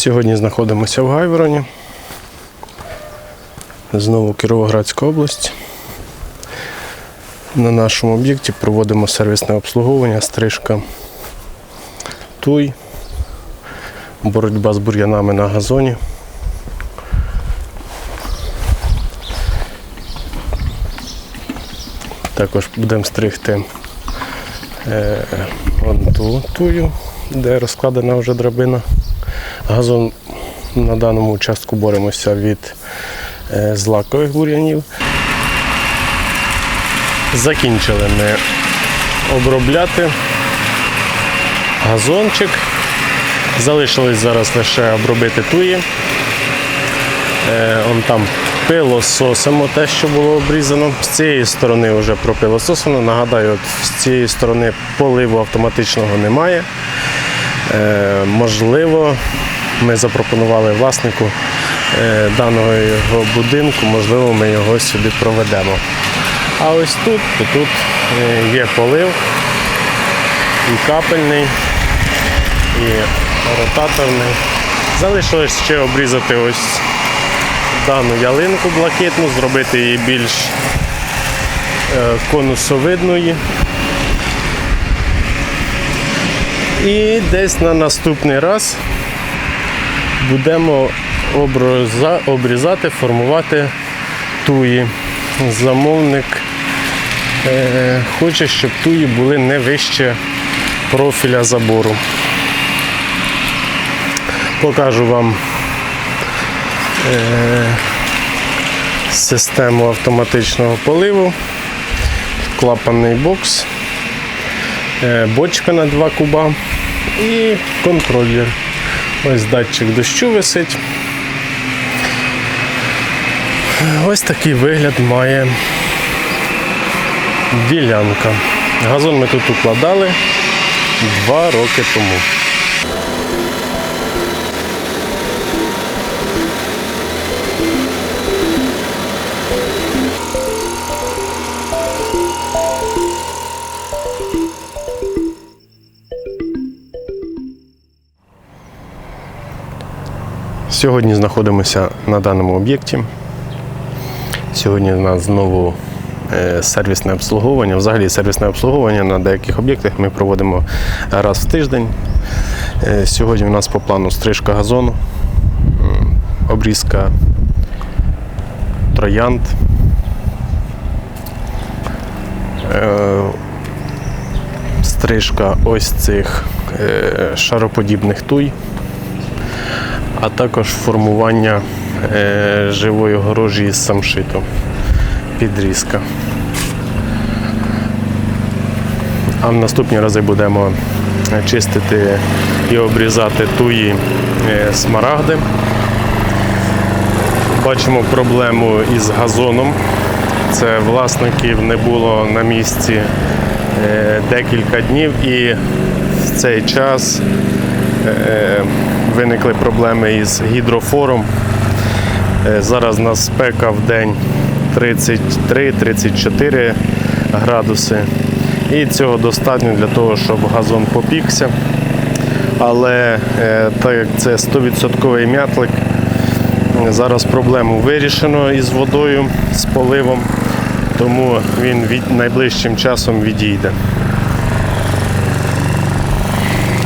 Сьогодні знаходимося в Гайвороні. Знову Кіровоградська область. На нашому об'єкті проводимо сервісне обслуговування, стрижка туй, боротьба з бур'янами на газоні. Також будемо стригти е, ту тую, де розкладена вже драбина. Газон на даному участку боремося від е, злакових бур'янів. Закінчили ми обробляти газончик. Залишилось зараз лише обробити туї. Е, он там пилососимо те, що було обрізано. З цієї сторони вже пропилососено. Нагадаю, от з цієї сторони поливу автоматичного немає. Е, можливо, ми запропонували власнику е, даного його будинку, можливо, ми його сюди проведемо. А ось тут, то тут е, є полив, і капельний, і ротаторний. Залишилось ще обрізати ось дану ялинку блакитну, зробити її більш е, конусовидною. І десь на наступний раз будемо обрізати, формувати туї. Замовник е, хоче, щоб туї були не вище профіля забору. Покажу вам е, систему автоматичного поливу, клапанний бокс, е, бочка на 2 куба і контролер. Ось датчик дощу висить. Ось такий вигляд має ділянка. Газон ми тут укладали два роки тому. Сьогодні знаходимося на даному об'єкті. Сьогодні у нас знову е, сервісне обслуговування. Взагалі сервісне обслуговування на деяких об'єктах ми проводимо раз в тиждень. Е, Сьогодні у нас по плану стрижка газону, обрізка троянд. е, Стрижка ось цих шароподібних туй а також формування е, живої огорожі із самшиту. Підрізка. А в наступні рази будемо чистити і обрізати туї е, смарагди. Бачимо проблему із газоном. Це власників не було на місці е, декілька днів і в цей час е, виникли проблеми із гідрофором. Е, Зараз у нас спека в день 33-34 градуси. І цього достатньо для того, щоб газон попікся. Але е, так як це 100% мятлик, зараз проблему вирішено із водою, з поливом, тому він найближчим часом відійде.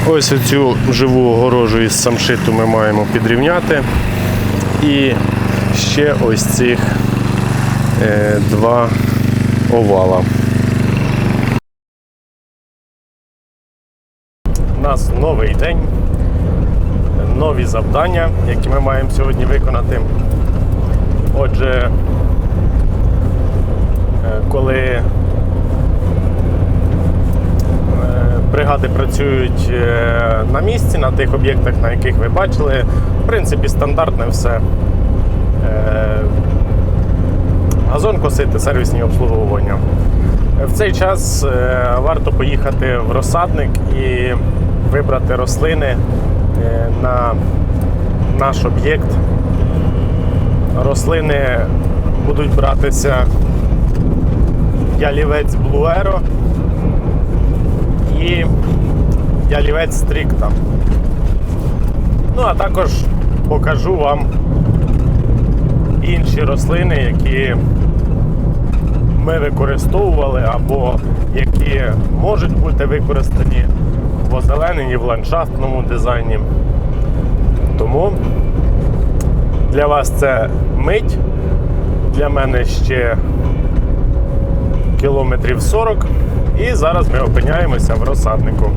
Ось оцю живу огорожу із самшиту ми маємо підрівняти. І ще ось цих е, два овала. У нас новий день, нові завдання, які ми маємо сьогодні виконати. Отже, е, коли е, бригади працюють е, на місці, на тих об'єктах, на яких ви бачили. В принципі, стандартне все. Е, Газон косити, сервісні обслуговування. В цей час е, варто поїхати в розсадник і вибрати рослини на наш об'єкт. Рослини будуть братися ялівець Блуеро і ялівець Стрікта. Ну, а також покажу вам інші рослини, які ми використовували або які можуть бути використані в озелененні в ландшафтному дизайні. Тому для вас це мить, для мене ще кілометрів 40. І зараз ми опиняємося в розсаднику.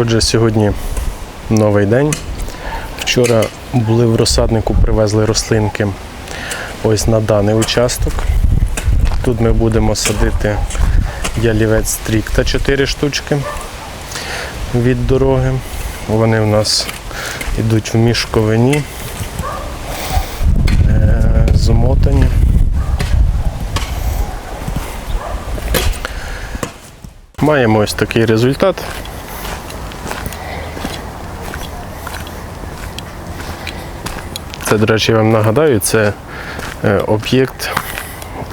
Отже, сьогодні новий день. Вчора були в розсаднику, привезли рослинки ось на даний участок. Тут ми будемо садити ялівець стрікта 4 штучки від дороги. Вони у нас йдуть в мішковині, е, змотані. Маємо ось такий результат. Це, до речі, я вам нагадаю, це е, об'єкт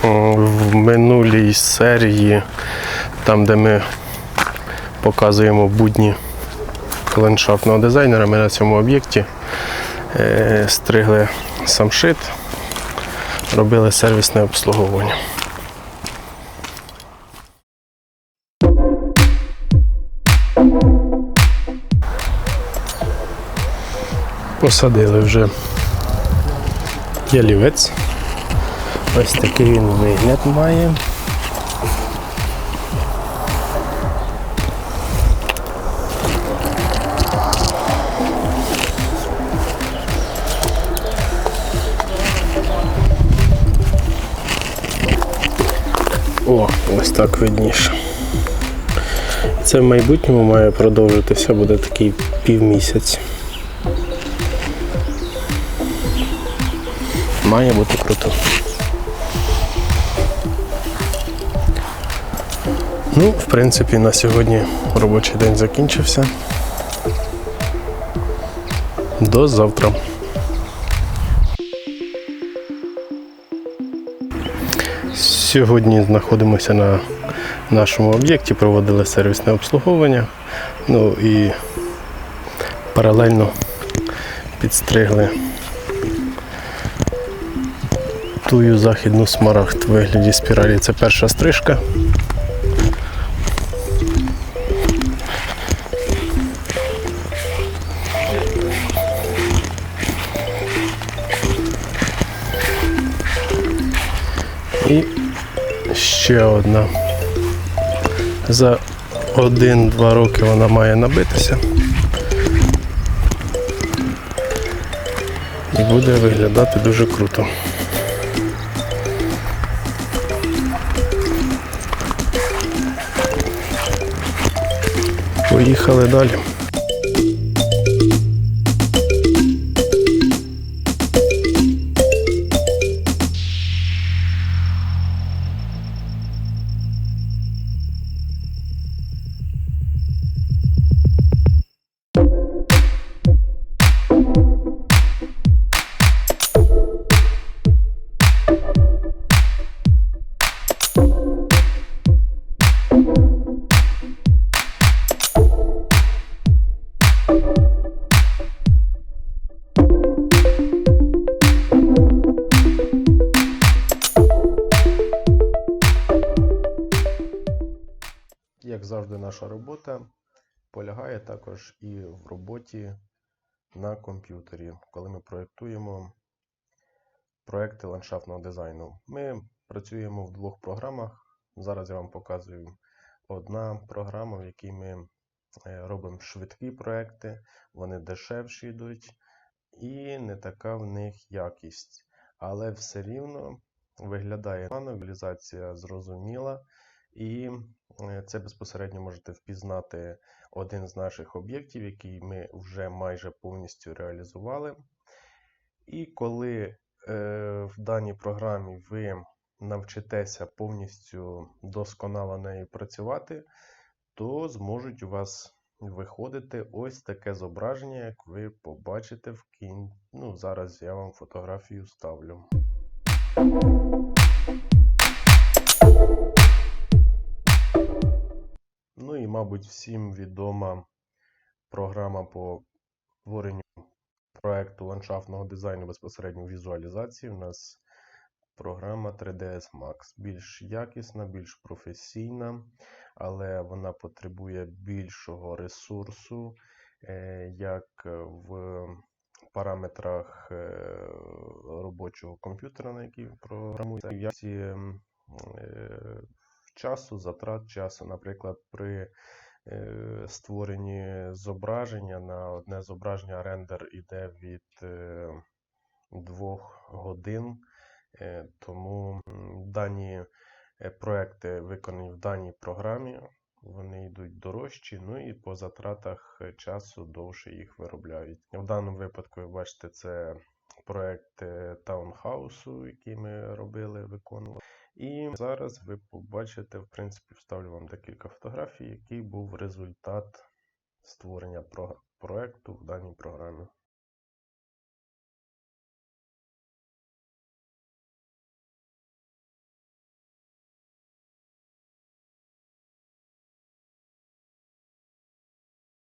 в минулій серії, там, де ми показуємо будні ландшафтного дизайнера. Ми на цьому об'єкті е, стригли самшит, робили сервісне обслуговування. Посадили вже ялівець. Ось такий він вигляд має. О, ось так видніше. Це в майбутньому має продовжитися, буде такий півмісяць. Має бути круто. Ну, в принципі, на сьогодні робочий день закінчився. До завтра. Сьогодні знаходимося на нашому об'єкті, проводили сервісне обслуговування. Ну і паралельно підстригли тую західну смарагд в вигляді спіралі. Це перша стрижка. І ще одна. За один-два роки вона має набитися. І буде виглядати дуже круто. Поїхали далі. Як завжди, наша робота полягає також і в роботі на комп'ютері, коли ми проєктуємо проекти ландшафтного дизайну. Ми працюємо в двох програмах. Зараз я вам показую одна програма, в якій ми робимо швидкі проекти, вони дешевші йдуть, і не така в них якість. Але все рівно виглядає візуалізація зрозуміла. І е, це безпосередньо можете впізнати один з наших об'єктів, який ми вже майже повністю реалізували. І коли е, в даній програмі ви навчитеся повністю досконало нею працювати, то зможуть у вас виходити ось таке зображення, як ви побачите в кінці. Ну, зараз я вам фотографію ставлю. Ну і, мабуть, всім відома програма по створенню проекту ландшафтного дизайну безпосередньо візуалізації. У нас програма 3ds Max. Більш якісна, більш професійна, але вона потребує більшого ресурсу, е, як в параметрах е, робочого комп'ютера, на який програмується, в якості е, часу, затрат часу. Наприклад, при створенні зображення на одне зображення рендер іде від е, 2 годин. Е, Тому дані е, проекти, виконані в даній програмі, вони йдуть дорожчі, ну і по затратах е, часу довше їх виробляють. В даному випадку, ви бачите, це проект таунхаусу, який ми робили, виконували. І зараз ви побачите, в принципі, вставлю вам декілька фотографій, який був результат створення про- проекту в даній програмі.